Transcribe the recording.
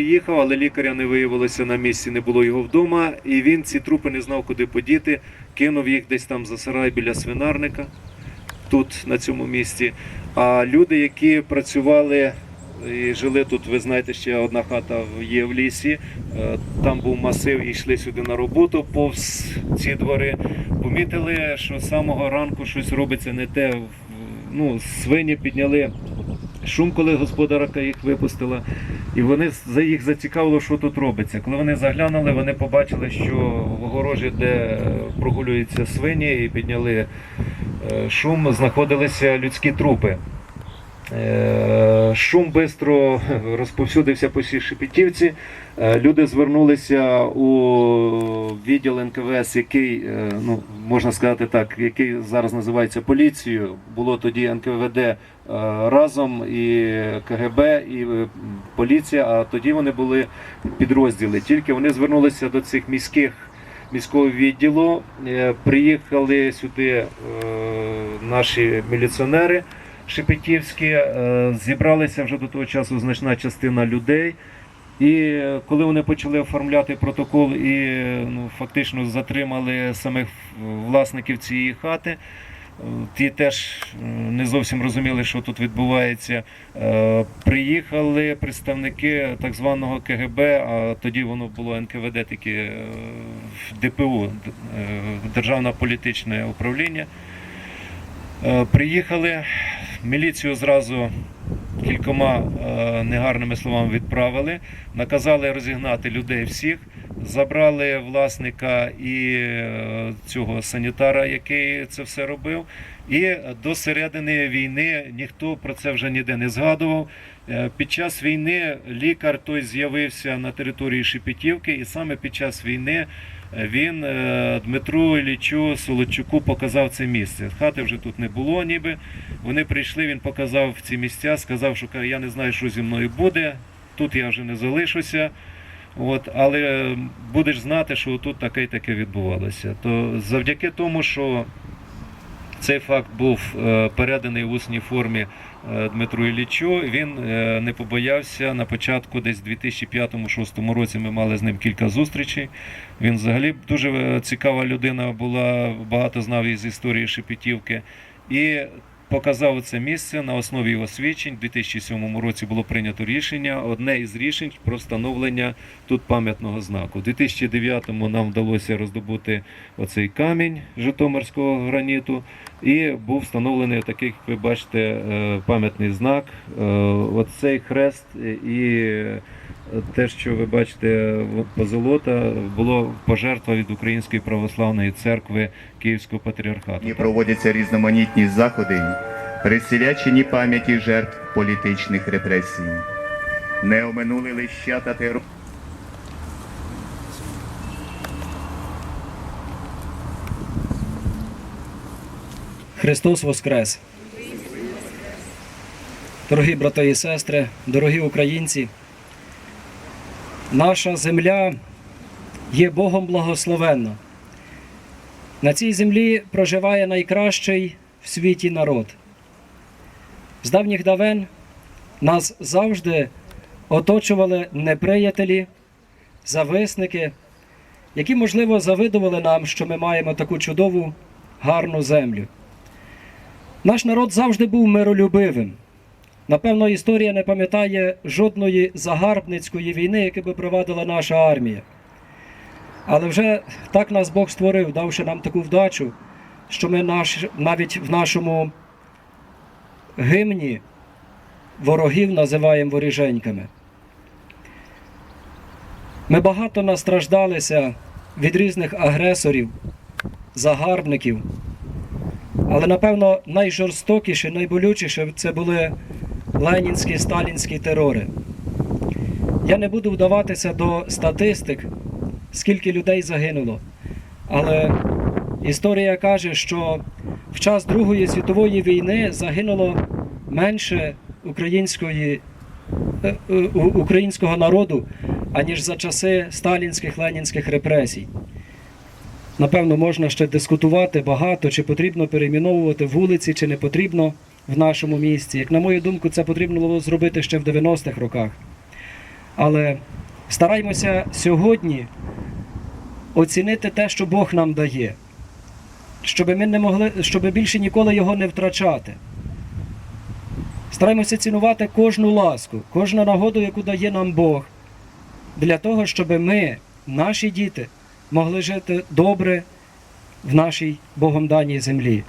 Приїхав, але лікаря не виявилося на місці, не було його вдома, і він ці трупи не знав, куди подіти. Кинув їх десь там за сарай біля свинарника, тут, на цьому місці. А люди, які працювали і жили тут, ви знаєте, ще одна хата є в лісі. е, Там був масив і йшли сюди на роботу повз ці двори. Помітили, що з самого ранку щось робиться не те. Ну, свині підняли шум, коли господарка їх випустила. І вони за їх зацікавило, що тут робиться. Коли вони заглянули, вони побачили, що в огорожі, де прогулюються свині, і підняли е, шум, знаходилися людські трупи. Е, Шум швидко розповсюдився по всій Шепетівці. Е, Люди звернулися у відділ НКВС, який, е, ну, можна сказати так, який зараз називається поліцією. Було тоді НКВД разом і КГБ, і поліція, а тоді вони були підрозділи. Тільки вони звернулися до цих міських міського відділу. Приїхали сюди наші міліціонери шепетівські, е, зібралися вже до того часу значна частина людей. І е, коли вони почали оформляти протокол і е, ну, фактично затримали самих власників цієї хати, е, ті теж е, не зовсім розуміли, що тут відбувається. Е, Приїхали представники так званого КГБ, а тоді воно було НКВД, таке е, ДПУ, е, Державне політичне управління. Е, Приїхали, міліцію зразу кількома е, негарними словами відправили, наказали розігнати людей всіх, забрали власника і е, цього санітара, який це все робив. І до середини війни ніхто про це вже ніде не згадував. Е, Під час війни лікар той з'явився на території Шепетівки, і саме під час війни е, він Дмитру Іллічу Солодчуку показав це місце. Хати вже тут не було, ніби. Вони прийшли, він показав ці місця, сказав, що я не знаю, що зі мною буде. Тут я вже не залишуся. От, але е, будеш знати, що тут таке і таке відбувалося. То завдяки тому, що цей факт був е, переданий в усній формі е, Дмитру Іллічу. Він не побоявся на початку, десь 2005-2006 році ми мали з ним кілька зустрічей. Він взагалі дуже цікава людина була, багато знав із історії Шепетівки. І показав це місце на основі його свідчень. У 2007 році було прийнято рішення. Одне із рішень про встановлення тут пам'ятного знаку. У 2009-му нам вдалося роздобути оцей камінь Житомирського граніту, і був встановлений такий, як ви бачите, е, пам'ятний знак. Е, Оцей хрест і те, що ви бачите, в- позолота, було пожертва від Української православної церкви Київського патріархату. Сьогодні проводяться різноманітні заходи, присвячені пам'яті жертв політичних репресій. Не оминули лищата терору. Христос Воскрес! Дорогі брати і сестри, дорогі українці, наша земля є Богом благословенна. На цій землі проживає найкращий в світі народ. З давніх давен нас завжди оточували неприятелі, зависники, які, можливо, завидували нам, що ми маємо таку чудову, гарну землю. Наш народ завжди був миролюбивим. Напевно, історія не пам'ятає жодної загарбницької війни, яку би провадила наша армія. Але вже так нас Бог створив, давши нам таку вдачу, що ми наш, навіть в нашому гимні ворогів називаємо воріженьками. Ми багато настраждалися від різних агресорів, загарбників. Але напевно найжорстокіше, найболючіше це були ленінські сталінські терори. Я не буду вдаватися до статистик, скільки людей загинуло. Але історія каже, що в час Другої світової війни загинуло менше української, е, е, українського народу, аніж за часи сталінських ленінських репресій. Напевно, можна ще дискутувати багато, чи потрібно перейменовувати вулиці, чи не потрібно в нашому місті. Як на мою думку, це потрібно було зробити ще в 90-х роках. Але стараймося сьогодні оцінити те, що Бог нам дає, щоб ми не могли, щоб більше ніколи його не втрачати. Стараємося цінувати кожну ласку, кожну нагоду, яку дає нам Бог, для того, щоб ми, наші діти, могли жити добре в нашій Богом даній землі.